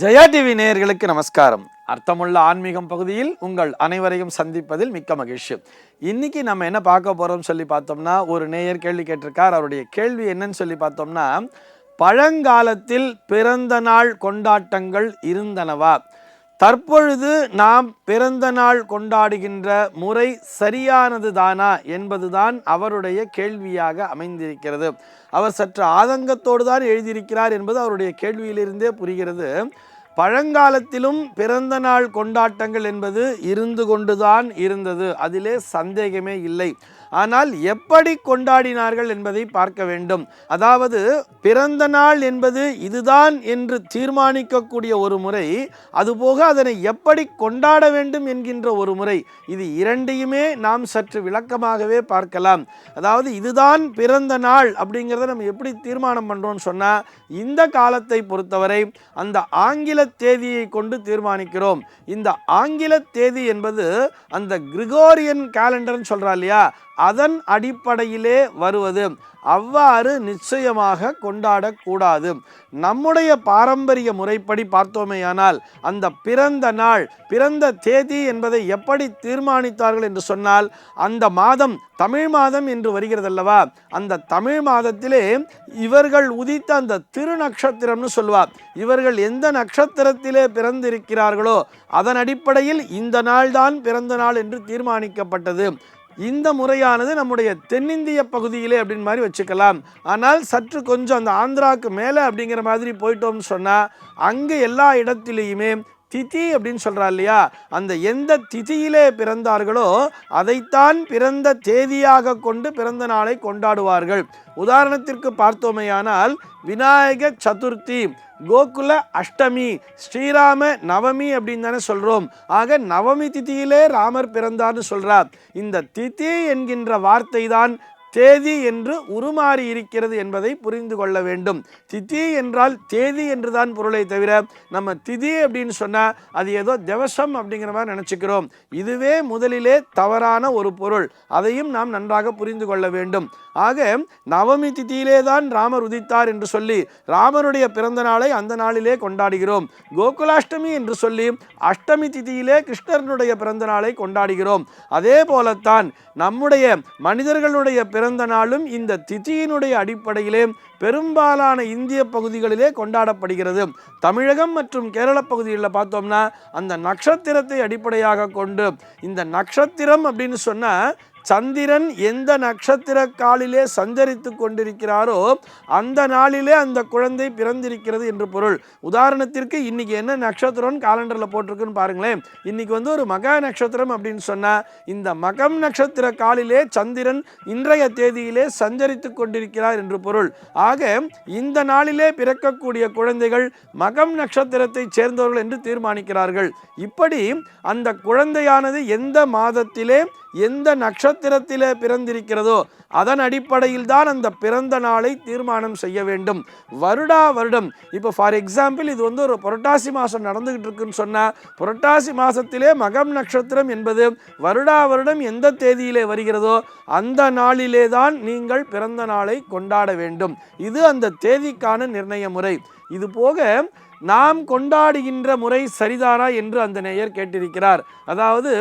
Jaya TV நேயர்களுக்கு நமஸ்காரம். அர்த்தமுள்ள ஆன்மீகம் பகுதியில் உங்கள் அனைவரையும் சந்திப்பதில் மிக்க மகிழ்ச்சி. இன்னைக்கு நம்ம என்ன பார்க்க போறோம் சொல்லி பார்த்தோம்னா ஒரு நேயர் கேள்வி கேட்டிருக்கார். அவருடைய கேள்வி என்னன்னு சொல்லி பார்த்தோம்னா பழங்காலத்தில் பிறந்த நாள் கொண்டாட்டங்கள் இருந்தனவா? தற்பொழுது நாம் பிறந்த நாள் கொண்டாடுகின்ற முறை சரியானது தானா என்பதுதான் அவருடைய கேள்வியாக அமைந்திருக்கிறது. அவர் சற்று ஆதங்கத்தோடு தான் எழுதியிருக்கிறார் என்பது அவருடைய கேள்வியிலிருந்தே புரிகிறது. பழங்காலத்திலும் பிறந்த நாள் கொண்டாட்டங்கள் என்பது இருந்து கொண்டுதான் இருந்தது. அதிலே சந்தேகமே இல்லை. ஆனால் எப்படி கொண்டாடினார்கள் என்பதை பார்க்க வேண்டும். அதாவது பிறந்த நாள் என்பது இதுதான் என்று தீர்மானிக்கக்கூடிய ஒரு முறை அதுபோக அதனை எப்படி கொண்டாட வேண்டும் என்கின்ற ஒரு முறை இது இரண்டையுமே நாம் சற்று விளக்கமாகவே பார்க்கலாம். அதாவது இதுதான் பிறந்த நாள் அப்படிங்கிறத நம்ம எப்படி தீர்மானம் பண்ணுறோம்னு சொன்னால் இந்த காலத்தை பொறுத்தவரை அந்த ஆங்கில தேதியை கொண்டு தீர்மானிக்கிறோம். இந்த ஆங்கில தேதி என்பது அந்த கிரிகோரியன் கேலண்டர்னு சொல்கிறா இல்லையா? அதன் அடிப்படையிலே வருவது. அவ்வாறு நிச்சயமாக கொண்டாடக்கூடாது. நம்முடைய பாரம்பரிய முறைப்படி பார்த்தோமேயானால் அந்த பிறந்த நாள் பிறந்த தேதி என்பதை எப்படி தீர்மானித்தார்கள் என்று சொன்னால் அந்த மாதம் தமிழ் மாதம் என்று வருகிறதல்லவா? அந்த தமிழ் மாதத்திலே இவர்கள் உதித்த அந்த திருநக்ஷத்திரம்னு சொல்வார் இவர்கள் எந்த நட்சத்திரத்திலே பிறந்திருக்கிறார்களோ அதன் அடிப்படையில் இந்த நாள்தான் பிறந்த நாள் என்று தீர்மானிக்கப்பட்டது. இந்த முறையானது நம்முடைய தென்னிந்திய பகுதியிலே அப்படின்னு மாதிரி வச்சுக்கலாம். ஆனால் சற்று கொஞ்சம் அந்த ஆந்திராவுக்கு மேலே அப்படிங்கிற மாதிரி போயிட்டோம்னு சொன்னால் அங்கே எல்லா இடத்துலையுமே திதி அப்படின்னு சொல்கிறா இல்லையா? அந்த எந்த திதியிலே பிறந்தார்களோ அதைத்தான் பிறந்த தேதியாக கொண்டு பிறந்த நாளை கொண்டாடுவார்கள். உதாரணத்திற்கு பார்த்தோமேயானால் விநாயக சதுர்த்தி கோகுல அஷ்டமி ஸ்ரீராம நவமி அப்படின்னு தானே சொல்கிறோம் ஆக நவமி திதியிலே ராமர் பிறந்தார்னு சொல்கிறார் இந்த திதி என்கின்ற வார்த்தை தான் தேதி என்று உருமாறி இருக்கிறது என்பதை புரிந்து கொள்ள வேண்டும். திதி என்றால் தேதி என்று தான் பொருளை தவிர நம்ம திதி அப்படின்னு சொன்னால் அது ஏதோ திவசம் அப்படிங்கிற மாதிரி நினச்சிக்கிறோம். இதுவே முதலிலே தவறான ஒரு பொருள். அதையும் நாம் நன்றாக புரிந்து கொள்ள வேண்டும். ஆக நவமி திதியிலே தான் ராமர் உதித்தார் என்று சொல்லி ராமருடைய பிறந்த நாளை அந்த நாளிலே கொண்டாடுகிறோம். கோகுலாஷ்டமி என்று சொல்லி அஷ்டமி திதியிலே கிருஷ்ணனுடைய பிறந்த நாளை கொண்டாடுகிறோம். அதே போலத்தான் நம்முடைய மனிதர்களுடைய பிற பிறந்த நாளும் இந்த திதியினுடைய அடிப்படையிலே பெரும்பாலான இந்திய பகுதிகளிலே கொண்டாடப்படுகிறது. தமிழகம் மற்றும் கேரள பகுதிகளில் பார்த்தோம்னா அந்த நட்சத்திரத்தை அடிப்படையாக கொண்டு இந்த நட்சத்திரம் அப்படின்னு சொன்னால் சந்திரன் எந்த நட்சத்திர காலிலே சஞ்சரித்து கொண்டிருக்கிறாரோ அந்த நாளிலே அந்த குழந்தை பிறந்திருக்கிறது என்று பொருள். உதாரணத்திற்கு இன்றைக்கி என்ன நட்சத்திரம் காலண்டரில் போட்டிருக்குன்னு பாருங்களேன். இன்றைக்கி வந்து ஒரு மகா நட்சத்திரம் அப்படின்னு சொன்னால் இந்த மகம் நட்சத்திர காலிலே சந்திரன் இன்றைய தேதியிலே சஞ்சரித்து கொண்டிருக்கிறார் என்று பொருள். ஆக இந்த நாளிலே பிறக்கக்கூடிய குழந்தைகள் மகம் நட்சத்திரத்தை சேர்ந்தவர்கள் என்று தீர்மானிக்கிறார்கள். இப்படி அந்த குழந்தையானது எந்த மாதத்திலே எந்த நட்சத்திரத்திலே பிறந்திருக்கிறதோ அதன் அடிப்படையில் தான் அந்த பிறந்த நாளை தீர்மானம் செய்ய வேண்டும். வருடா வருடம் இப்போ ஃபார் எக்ஸாம்பிள் இது வந்து ஒரு புரட்டாசி மாதம் நடந்துக்கிட்டு இருக்குன்னு சொன்னால் புரட்டாசி மாதத்திலே மகம் நட்சத்திரம் என்பது வருடா வருடம் எந்த தேதியிலே வருகிறதோ அந்த நாளிலே தான் நீங்கள் பிறந்த நாளை கொண்டாட வேண்டும். இது அந்த தேதிக்கான நிர்ணய முறை. இது போக நாம் கொண்டாடுகின்ற முறை சரிதானா என்று அந்த நேயர் கேட்டிருக்கிறார். அதாவது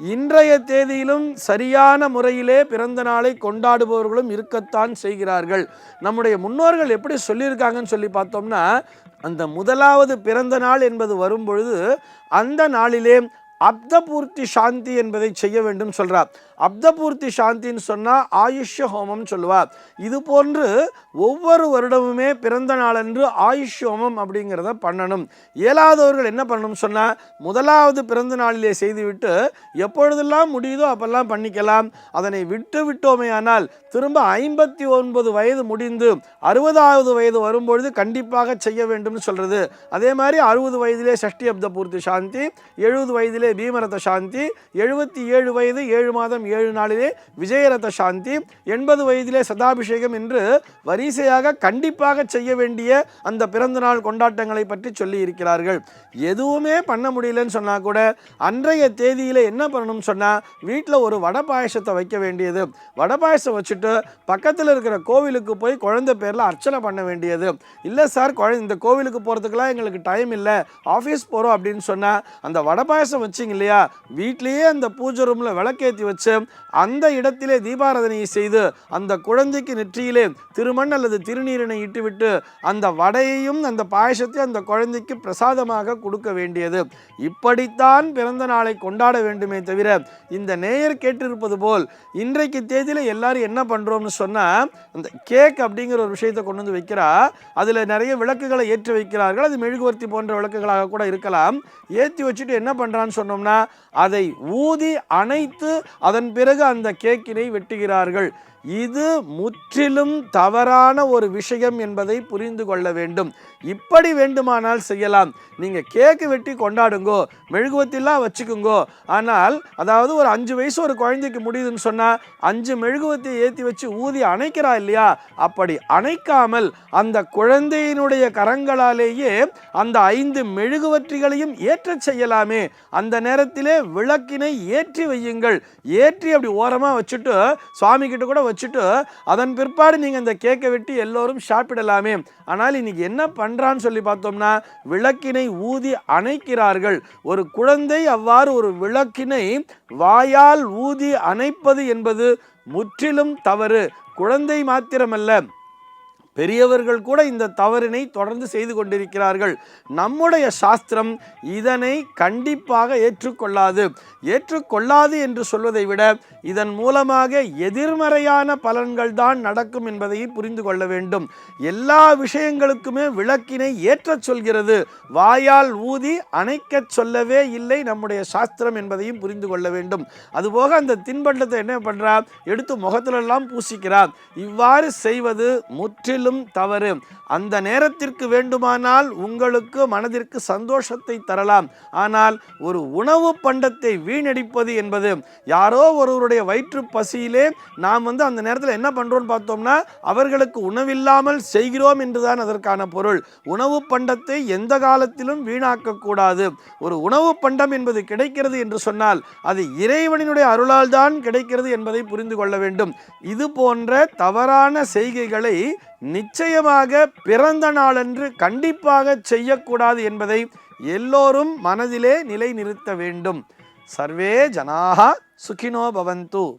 இன்றைய தேதியிலும் சரியான முறையிலே பிறந்த நாளை கொண்டாடுபவர்களும் இருக்கத்தான் செய்கிறார்கள். நம்முடைய முன்னோர்கள் எப்படி சொல்லியிருக்காங்கன்னு சொல்லி பார்த்தோம்னா அந்த முதலாவது பிறந்த நாள் என்பது வரும்பொழுது அந்த நாளிலே அப்தபூர்த்தி சாந்தி என்பதை செய்ய வேண்டும் சொல்கிறார் அப்தபூர்த்தி சாந்தின்னு சொன்னால் ஆயுஷ்ய ஹோமம் சொல்லுவார் இது போன்று ஒவ்வொரு வருடமுமே பிறந்த நாளன்று ஆயுஷ் ஹோமம் அப்படிங்கிறத பண்ணணும். இயலாதவர்கள் என்ன பண்ணணும் சொன்னால் முதலாவது பிறந்த நாளிலே செய்துவிட்டு எப்பொழுதெல்லாம் முடியுதோ அப்பெல்லாம் பண்ணிக்கலாம். அதனை விட்டு விட்டோமே ஆனால் திரும்ப ஐம்பத்தி ஒன்பது வயது முடிந்து அறுபதாவது வயது வரும்பொழுது கண்டிப்பாக செய்ய வேண்டும்னு சொல்கிறது அதே மாதிரி அறுபது வயதிலே சஷ்டி அப்த பூர்த்தி சாந்தி எழுபது வயதிலே பீமரத சாந்தி எழுபத்தி ஏழு வயது ஏழு மாதம் ஏழு நாளிலே விஜயரத சாந்தி எண்பது வயதிலே சதாபிஷேகம் என்று வரிசையாக கண்டிப்பாக செய்ய வேண்டிய அந்த பிறந்த நாள் கொண்டாட்டங்களை பற்றி சொல்லி இருக்கிறார்கள் எதுவுமே பண்ண முடியலன்னு சொன்னால் கூட அன்றைய தேதியில் என்ன பண்ணணும்னு சொன்னால் வீட்டில் ஒரு வடை பாயசத்தை வைக்க வேண்டியது. வடை பாயசம் வச்சுட்டு பக்கத்தில் இருக்கிற கோவிலுக்கு போய் குழந்தை பேரில் அர்ச்சனை பண்ண வேண்டியது. இல்லை சார் குழந்தை இந்த கோவிலுக்கு போகிறதுக்கெல்லாம் எங்களுக்கு டைம் இல்லை. ஆஃபீஸ் போகிறோம் அப்படின்னு சொன்னால் அந்த வடை பாயசம் வச்சிங்க இல்லையா? வீட்லேயே அந்த பூஜை ரூமில் விளக்கேற்றி வச்சு அந்த இடத்திலே தீபாராதனையை செய்து அந்த குழந்தைக்கு நெற்றியிலே திருமண் அல்லது திருநீரினை இட்டுவிட்டு அந்த வடையையும் அந்த பாயசத்தையும் அந்த குழந்தைக்கு பிரசாதமாக கொடுக்க வேண்டியது. இப்படித்தான் பிறந்த நாளை கொண்டாட வேண்டுமே தவிர இந்த நேயர் கேட்டிருப்பது போல் இன்றைக்கு தேதியில எல்லாரும் என்ன பண்றோம்னு சொன்னா அந்த கேக் அப்படிங்கிற ஒரு விஷயத்தை கொண்டு வந்து வைக்கிறா. அதுல நிறைய விளக்குகளை ஏற்றி வைக்கிறார்கள். அது மெழுகுவர்த்தி போன்ற விளக்குகளாக கூட இருக்கலாம். ஏற்றி வச்சுட்டு என்ன பண்றான்னு சொன்னோம்னா அதை ஊதி அணைத்து அதன் பிறகு அந்த கேக்கினை வெட்டுகிறார்கள். இது முற்றிலும் தவறான ஒரு விஷயம் என்பதை புரிந்து கொள்ள வேண்டும். இப்படி வேண்டுமானால் செய்யலாம். நீங்கள் கேக்கு வெட்டி கொண்டாடுங்கோ மெழுகுவத்திலாம் வச்சுக்குங்கோ. ஆனால் அதாவது ஒரு அஞ்சு வயசு ஒரு குழந்தைக்கு முடியுதுன்னு சொன்னால் அஞ்சு மெழுகுவத்தை ஏற்றி வச்சு ஊதி அணைக்கிறா இல்லையா? அப்படி அணைக்காமல் அந்த குழந்தையினுடைய கரங்களாலேயே அந்த ஐந்து மெழுகுவற்றிகளையும் ஏற்றச் செய்யலாமே. அந்த நேரத்திலே விளக்கினை ஏற்றி வையுங்கள். ஏற்றி அப்படி ஓரமாக வச்சுட்டு சுவாமி கிட்ட கூட வச்சுட்டு அதன் பிற்பாடு நீங்கள் இந்த கேக்கை வெட்டி எல்லோரும் சாப்பிடலாமே. ஆனால் இன்னைக்கு என்ன பண்ணுறான்னு சொல்லி பார்த்தோம்னா விளக்கினை ஊதி அணைக்கிறார்கள். ஒரு குழந்தை அவ்வாறு ஒரு விளக்கினை வாயால் ஊதி அணைப்பது என்பது முற்றிலும் தவறு. குழந்தை மாத்திரமல்ல பெரியவர்கள் கூட இந்த தவறினை தொடர்ந்து செய்து கொண்டிருக்கிறார்கள். நம்முடைய சாஸ்திரம் இதனை கண்டிப்பாக ஏற்றுக்கொள்ளாது. ஏற்றுக்கொள்ளாது என்று சொல்வதை விட இதன் மூலமாக எதிர்மறையான பலன்கள் தான் நடக்கும் என்பதை புரிந்து கொள்ள வேண்டும். எல்லா விஷயங்களுக்குமே விளக்கினை ஏற்றச் சொல்கிறது. வாயால் ஊதி அணைக்கச் சொல்லவே இல்லை நம்முடைய சாஸ்திரம் என்பதையும் புரிந்து கொள்ள வேண்டும். அதுபோக அந்த தின்பண்டத்தை என்ன பண்ணுறார் எடுத்து முகத்திலெல்லாம் பூசிக்கிறார் இவ்வாறு செய்வது முற்றிலும் தவறு. அந்த நேரத்திற்கு வேண்டுமானால் உங்களுக்கு மனதிற்கு சந்தோஷத்தை தரலாம். ஆனால் ஒரு உணவு பண்டத்தை வீணடிப்பது என்பது யாரோ ஒருவருடைய வயிற்று பசியிலே நாம் வந்து அந்த நேரத்தில் என்ன பண்றோம்னு பார்த்தோம்னா அவர்களுக்கு உணவில்லாமல் செய்கிறோம் என்றுதான் அதற்கான பொருள். உணவு பண்டத்தை எந்த காலத்திலும் வீணாக்கக்கூடாது ஒரு உணவு பண்டம் என்பது கிடைக்கிறது என்று சொன்னால் அது இறைவனினுடைய அருளால் தான் கிடைக்கிறது என்பதை புரிந்து கொள்ள வேண்டும். இது போன்ற தவறான செய்கைகளை நிச்சயமாக பிறந்த நாளன்று கண்டிப்பாக செய்யக்கூடாது என்பதை எல்லோரும் மனதிலே நிலைநிறுத்த வேண்டும். சர்வே ஜனாக சுகினோ பவந்து.